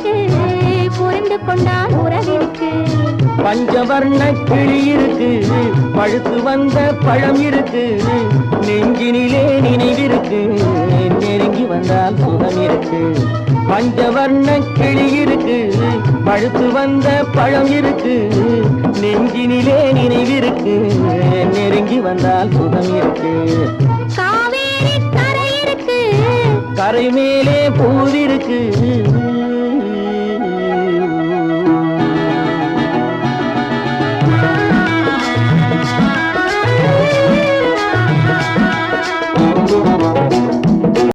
எனக்கு புரிந்து கொண்டான் உறவிற்கு. பஞ்சவர்ண கிளி இருக்கு பழுத்து வந்த பழம் இருக்கு நெஞ்சினிலே நினைவிருக்கு நெருங்கி வந்தால் சுகம் இருக்கு. பஞ்சவர்ண கிளி இருக்கு பழுத்து வந்த பழம் இருக்கு நெஞ்சினிலே நினைவிருக்கு நெருங்கி வந்தால் சுகம் இருக்கு. கரை மேலே பூவிருக்கு